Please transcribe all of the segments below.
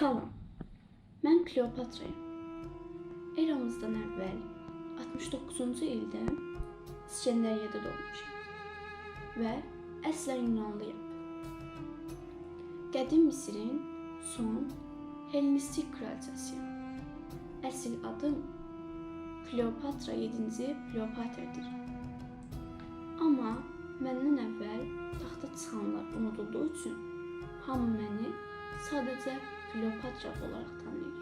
Salam. Mən Kleopatrayım. Eramızdan əvvəl 69-cu ildə İskəndəriyyədə doğmuşam və əslən Yunanlıyam. Qədim Misirin son Hellenistik kraliçasıyam. Əsl adım Kleopatra 7-ci Kleopatra'dır. Amma məndən əvvəl taxta çıxanlar unudulduğu üçün hamı məni sadəcə Kleopatra olaraq tanıyır.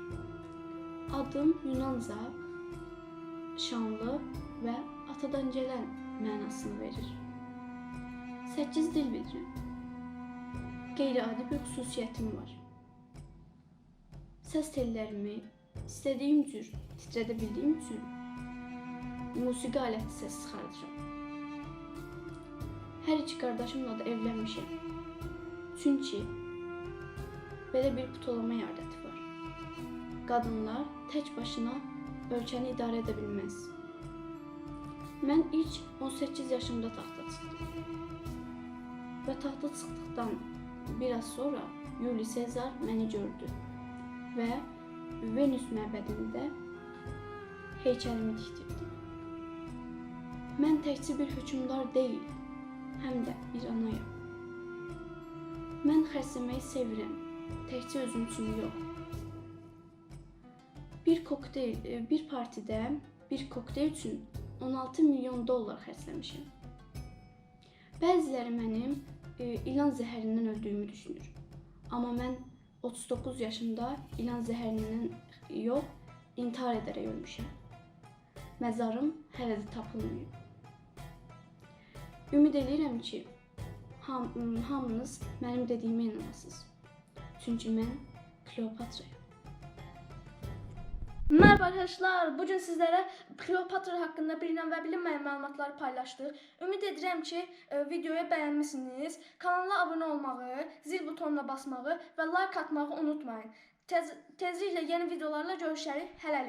Adım Yunanca şanlı və atadan gələn mənasını verir. 8 dil bilirəm. Qeyri-adi bir xüsusiyyətim var. Səs tellərimi istədiyim cür titrədə bildiyim üçün musiqi aləti səs çıxardıram. Hər iki qardaşımla da evlənmişəm. Çünki belə bir putolama adəti var. Qadınlar tək başına ölkəni idarə edə bilməz. Mən ilk 18 yaşımda taxta çıxdım. Və taxta çıxdıqdan biraz sonra Yuli Sezar məni gördü və Venüs məbədində heykəlimi tikdirdi. Mən təkcə bir hökmdar deyil, həm də bir anayam. Mən xərcləməyi sevirəm, təkcə özüm üçün yox. Bir kokteyl, e, bir partidə bir kokteyl üçün 16 milyon dollar xərcləmişəm. Bəziləri mənim e, ilan zəhərindən öldüyümü düşünür. Amma mən 39 yaşımda ilan zəhərindən yox, intihar edərək ölmüşəm. Məzarım hələ də tapılmayıb. Ümid edirəm ki, ham, hamınız mənim dediyimə inanasınız. Çünki mən Kleopatrayam. Merhaba arkadaşlar. Bugün sizlere Kleopatra hakkında bilinen ve bilinmeyen məlumatları paylaştık. Ümid edirəm ki, e, videoyu bəyənmisiniz. Kanala abunə olmağı, zil butonuna basmağı və like atmağı unutmayın. Tez, tezliklə yeni videolarla görüşərik. Hələlik.